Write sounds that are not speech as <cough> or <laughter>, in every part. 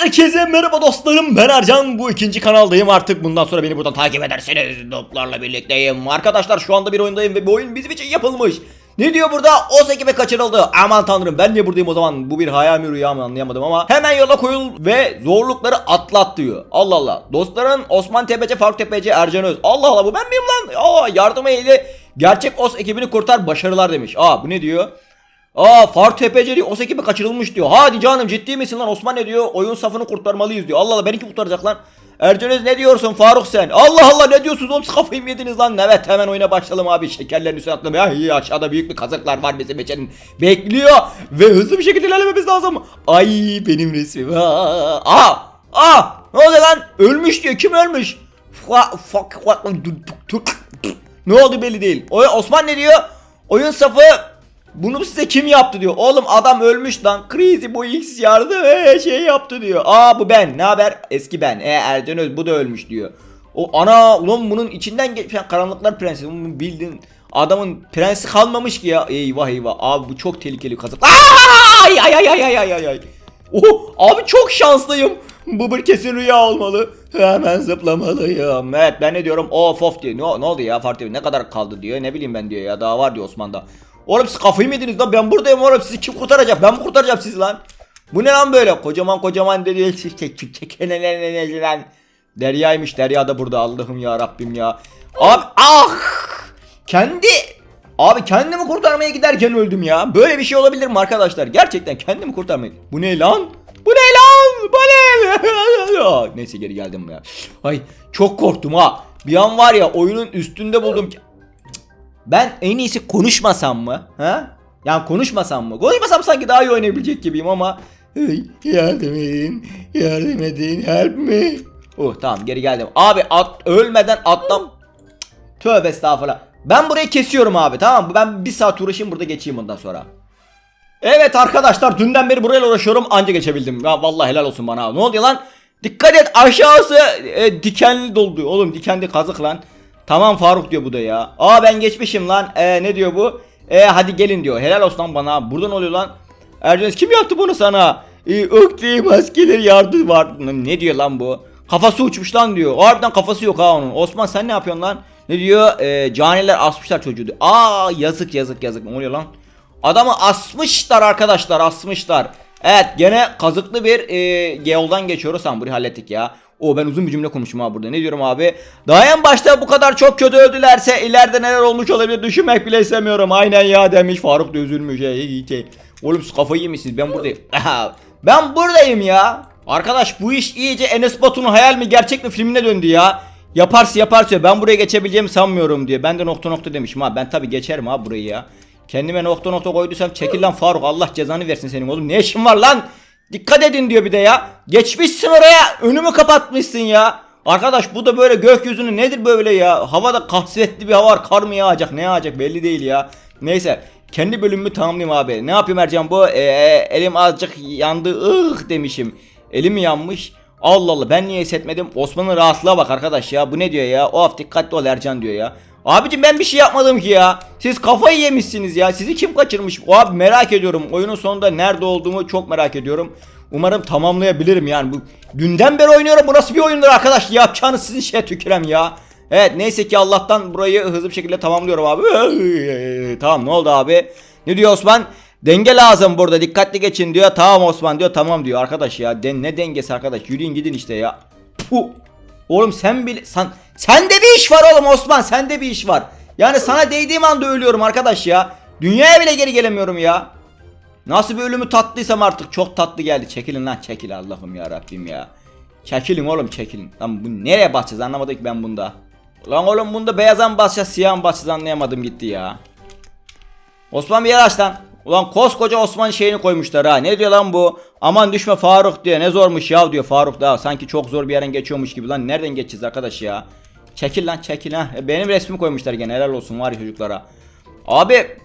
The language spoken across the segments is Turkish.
Herkese merhaba dostlarım ben Ercan bu ikinci kanaldayım artık bundan sonra beni buradan takip edersiniz Doklarla birlikteyim Arkadaşlar şu anda bir oyundayım ve bu oyun bizim için yapılmış ne diyor burada? O ekibe kaçırıldı. Aman tanrım ben niye buradayım o zaman? Bu bir hayal mi rüya mı anlayamadım ama. Hemen yola koyul ve zorlukları atlat diyor. Allah Allah. Dostların Osman Tepeci, Faruk Tepeci, Ercan Öz. Allah Allah bu ben miyim lan? Aa yardım eyle. Gerçek OS ekibini kurtar başarılar demiş. Aa bu ne diyor? Aa Faruk Tepeci diyor. OS ekibi kaçırılmış diyor. Hadi canım ciddi misin lan Osman ne diyor? Oyun safını kurtarmalıyız diyor. Allah Allah beni kim kurtaracak lan? Ercan Öz ne diyorsun Faruk sen? Allah Allah ne diyorsunuz oğlum kafayı yediniz lan? Evet hemen oyuna başlayalım abi. Şekerlerin üstüne atladım. Ay aşağıda büyük bir kazıklar var bizim için. Bekliyor. Ve hızlı bir şekilde ilerlememiz lazım. Ay benim resmim. Aa, aa, aa. Ne oluyor lan? Ölmüş diyor. Kim ölmüş? Ne oldu belli değil. O, Osman ne diyor? Oyun safı bunu size kim yaptı diyor. Oğlum adam ölmüş lan. Crazy Boy X yardım ee, şey yaptı diyor. Aa bu ben. Ne haber? Eski ben. E Ercan Öz bu da ölmüş diyor. O ana ulan bunun içinden geçen karanlıklar prensi. Bunu bildin. Adamın prensi kalmamış ki ya. Eyvah eyvah. Abi bu çok tehlikeli kazık. Ay ay ay ay ay ay ay ay. Oh, abi çok şanslıyım. Bu bir kesin rüya olmalı. Hemen zıplamalıyım. Evet ben ne diyorum? Of of diyor. Ne, ne oldu ya Fatih ne kadar kaldı diyor. Ne bileyim ben diyor ya. Daha var diyor Osman'da. Oğlum siz kafayı mı yediniz lan? Ben buradayım oğlum. Sizi kim kurtaracak? Ben mi kurtaracağım sizi lan? Bu ne lan böyle? Kocaman kocaman dedi. lan. Derya'ymış. Derya da burada. Allah'ım ya Rabbim ya. Abi ah! Kendi Abi kendimi kurtarmaya giderken öldüm ya. Böyle bir şey olabilir mi arkadaşlar? Gerçekten kendimi kurtarmaya. Bu ne lan? Bu ne lan? Bu ne? <laughs> Neyse geri geldim ya. Ay çok korktum ha. Bir an var ya oyunun üstünde buldum ki. Ben en iyisi konuşmasam mı? Ha? Yani konuşmasam mı? Konuşmasam sanki daha iyi oynayabilecek gibiyim ama. Yardım edin. Yardım edin. Help me. Oh tamam geri geldim. Abi at, ölmeden atlam. Tövbe estağfurullah. Ben burayı kesiyorum abi tamam mı? Ben bir saat uğraşayım burada geçeyim bundan sonra. Evet arkadaşlar dünden beri burayla uğraşıyorum anca geçebildim. Ya vallahi helal olsun bana. Ne oluyor lan? Dikkat et aşağısı e, dikenli doldu. Oğlum dikenli kazık lan. Tamam Faruk diyor bu da ya. Aa ben geçmişim lan. E, ne diyor bu? E hadi gelin diyor. Helal olsun lan bana. Burada ne oluyor lan? Ercünes kim yaptı bunu sana? E, Ökteği maskeler yardım var. Ne diyor lan bu? Kafası uçmuş lan diyor. Harbiden kafası yok ha onun. Osman sen ne yapıyorsun lan? Ne diyor? E, caniler asmışlar çocuğu diyor. Aa yazık yazık yazık. Ne oluyor lan? Adamı asmışlar arkadaşlar asmışlar. Evet gene kazıklı bir e, yoldan geçiyoruz. Tamam burayı hallettik ya. O ben uzun bir cümle konuştum abi burada. Ne diyorum abi? Daha en başta bu kadar çok kötü öldülerse ileride neler olmuş olabilir düşünmek bile istemiyorum. Aynen ya demiş Faruk da üzülmüş. Hey. Oğlum siz kafayı yemişsiniz ben buradayım. ben buradayım ya. Arkadaş bu iş iyice Enes Batur'un hayal mi gerçek mi filmine döndü ya. Yaparsa yaparsa ben buraya geçebileceğimi sanmıyorum diye. Ben de nokta nokta demişim ha. Ben tabi geçerim ha burayı ya. Kendime nokta nokta koyduysam çekil lan Faruk Allah cezanı versin senin oğlum. Ne işin var lan? Dikkat edin diyor bir de ya. Geçmişsin oraya. Önümü kapatmışsın ya. Arkadaş bu da böyle gökyüzünü nedir böyle ya? Havada kasvetli bir hava var. Kar mı yağacak ne yağacak belli değil ya. Neyse. Kendi bölümümü tamamlayayım abi. Ne yapayım Ercan bu? Ee, elim azıcık yandı. Ih demişim. Elim yanmış. Allah Allah ben niye hissetmedim? Osman'ın rahatlığa bak arkadaş ya. Bu ne diyor ya? Of dikkatli ol Ercan diyor ya. Abicim ben bir şey yapmadım ki ya. Siz kafayı yemişsiniz ya. Sizi kim kaçırmış? O abi merak ediyorum. Oyunun sonunda nerede olduğumu çok merak ediyorum. Umarım tamamlayabilirim yani. Bu dünden beri oynuyorum. Bu nasıl bir oyundur arkadaş? Yapacağınız sizin şeye tükürem ya. Evet neyse ki Allah'tan burayı hızlı bir şekilde tamamlıyorum abi. <laughs> tamam ne oldu abi? Ne diyor Osman? Denge lazım burada dikkatli geçin diyor. Tamam Osman diyor tamam diyor arkadaş ya. Den ne dengesi arkadaş yürüyün gidin işte ya. Puh. Oğlum sen bile sen sende bir iş var oğlum Osman sende bir iş var. Yani sana değdiğim anda ölüyorum arkadaş ya. Dünyaya bile geri gelemiyorum ya. Nasıl bir ölümü tatlıysam artık çok tatlı geldi. Çekilin lan çekil Allah'ım ya Rabbim ya. Çekilin oğlum çekilin. Lan bu nereye basacağız anlamadık ki ben bunda. Lan oğlum bunda beyaza mı basacağız siyah mı basacağız anlayamadım gitti ya. Osman bir yer aç lan. Ulan koskoca Osman şeyini koymuşlar ha. Ne diyor lan bu? Aman düşme Faruk diyor. Ne zormuş ya diyor Faruk da. Sanki çok zor bir yerden geçiyormuş gibi lan. Nereden geçeceğiz arkadaş ya? Çekil lan çekil ha. E, benim resmimi koymuşlar gene helal olsun var ya çocuklara. Abi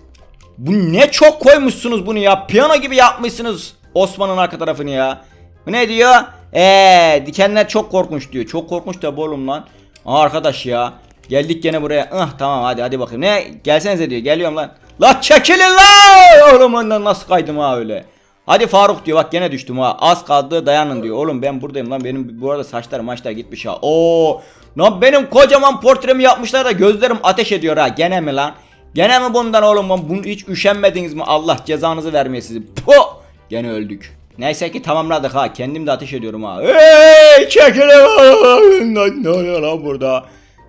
bu ne çok koymuşsunuz bunu ya. Piyano gibi yapmışsınız Osman'ın arka tarafını ya. Bu ne diyor? Eee dikenler çok korkunç diyor. Çok korkunç da oğlum lan. Aa arkadaş ya. Geldik gene buraya. Ah tamam hadi hadi bakayım. Ne? Gelsenize diyor. Geliyorum lan. La çekilin la! Oğlum ondan nasıl kaydım ha öyle. Hadi Faruk diyor bak gene düştüm ha. Az kaldı dayanın diyor. Oğlum ben buradayım lan benim bu arada saçlar maçlar gitmiş ha. Oo. Lan benim kocaman portremi yapmışlar da gözlerim ateş ediyor ha. Gene mi lan? Gene mi bundan oğlum? Bunu hiç üşenmediniz mi? Allah cezanızı vermeye sizi. Puh! Gene öldük. Neyse ki tamamladık ha. Kendim de ateş ediyorum ha. Hey çekilin. Ne oluyor lan burada?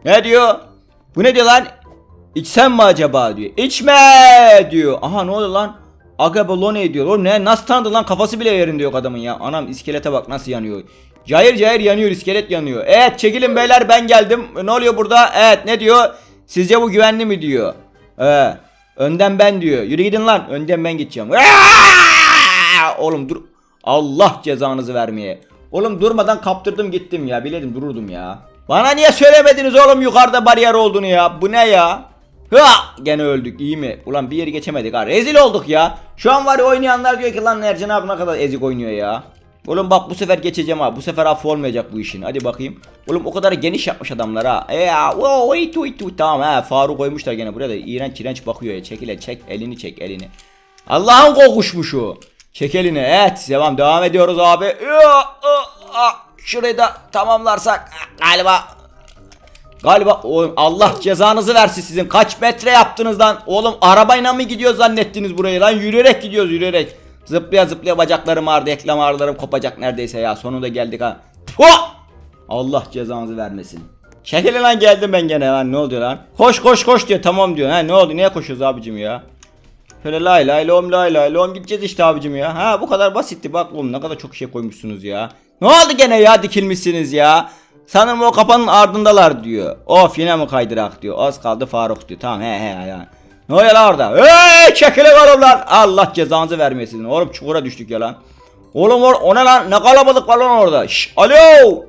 Ne diyor? Bu ne diyor lan? İçsem mi acaba diyor. İçme diyor. Aha ne oluyor lan? Agabalone diyor. Oğlum ne nasıl tanıdı lan kafası bile yerinde yok adamın ya. Anam iskelete bak nasıl yanıyor. Cayır cayır yanıyor iskelet yanıyor. Evet çekilin beyler ben geldim. Ne oluyor burada? Evet ne diyor? Sizce bu güvenli mi diyor. Ee, önden ben diyor. Yürü gidin lan. Önden ben gideceğim. Aa! <laughs> Oğlum dur. Allah cezanızı vermeye. Oğlum durmadan kaptırdım gittim ya. Biledim dururdum ya. Bana niye söylemediniz oğlum yukarıda bariyer olduğunu ya? Bu ne ya? Ha! Gene öldük iyi mi? Ulan bir yeri geçemedik ha. Rezil olduk ya. Şu an var ya oynayanlar diyor ki lan Ercan abi ne kadar ezik oynuyor ya. Oğlum bak bu sefer geçeceğim ha. Bu sefer affı olmayacak bu işin. Hadi bakayım. Oğlum o kadar geniş yapmış adamlar ha. E ya. Wait, wait, wait. Tamam ha. Faruk koymuşlar gene buraya da. İğrenç iğrenç bakıyor ya. Çekil hele, çek. Elini çek elini. Allah'ın kokuşmuşu. Çek elini. Evet. Devam devam ediyoruz abi. Şurayı da tamamlarsak galiba Galiba oğlum Allah cezanızı versin sizin. Kaç metre yaptınız lan? Oğlum arabayla mı gidiyor zannettiniz burayı lan? Yürüyerek gidiyoruz yürüyerek. Zıplaya zıplaya bacaklarım ağrıdı. Eklem ağrılarım kopacak neredeyse ya. Sonunda geldik ha. Puh! Allah cezanızı vermesin. Çekilin lan geldim ben gene lan ne oluyor lan? Koş koş koş diyor tamam diyor. Ha ne oldu niye koşuyoruz abicim ya? Şöyle lay lay lom lay lay lom gideceğiz işte abicim ya. Ha bu kadar basitti bak oğlum ne kadar çok şey koymuşsunuz ya. Ne oldu gene ya dikilmişsiniz ya. Sanırım o kapanın ardındalar diyor. Of yine mi kaydırak diyor. Az kaldı Faruk diyor. Tamam he he ya. Ne oluyor lan orada? Hey çekile oğlum lan. Allah cezanızı vermesin. Oğlum çukura düştük ya lan. Oğlum or o ne lan? Ne kalabalık var lan orada? Şş, alo.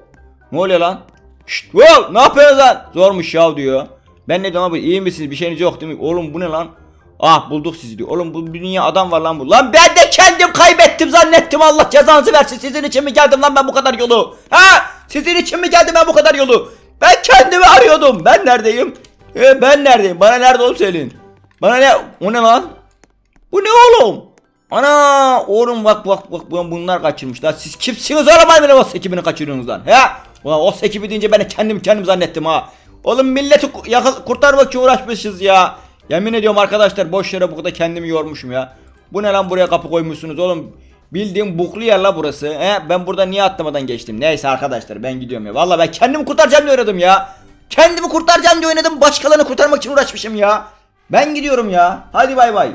Ne oluyor lan? Şşt, wow, ne yapıyorsunuz lan? Zormuş ya diyor. Ben ne diyorum abi iyi misiniz bir şeyiniz yok değil mi? Oğlum bu ne lan? Ah bulduk sizi diyor. Oğlum bu bir dünya adam var lan bu. Lan ben de kendim kaybettim zannettim. Allah cezanızı versin. Sizin için mi geldim lan ben bu kadar yolu? Ha? Sizin için mi geldim ben bu kadar yolu? Ben kendimi arıyordum. Ben neredeyim? E, ben neredeyim? Bana nerede oğlum söyleyin. Bana ne? O ne lan? Bu ne oğlum? Ana oğlum bak bak bak bunlar kaçırmışlar. Siz kimsiniz oğlum benim o ekibini kaçırıyorsunuz lan? He? Ulan o ekibi deyince ben kendim kendim zannettim ha. Oğlum milleti kurtarmak için uğraşmışız ya. Yemin ediyorum arkadaşlar boş yere bu kadar kendimi yormuşum ya. Bu ne lan buraya kapı koymuşsunuz oğlum. Bildiğim buklu yer la burası. He? Ben burada niye atlamadan geçtim? Neyse arkadaşlar ben gidiyorum ya. Vallahi ben kendimi kurtaracağım diye oynadım ya. Kendimi kurtaracağım diye oynadım. Başkalarını kurtarmak için uğraşmışım ya. Ben gidiyorum ya. Hadi bay bay.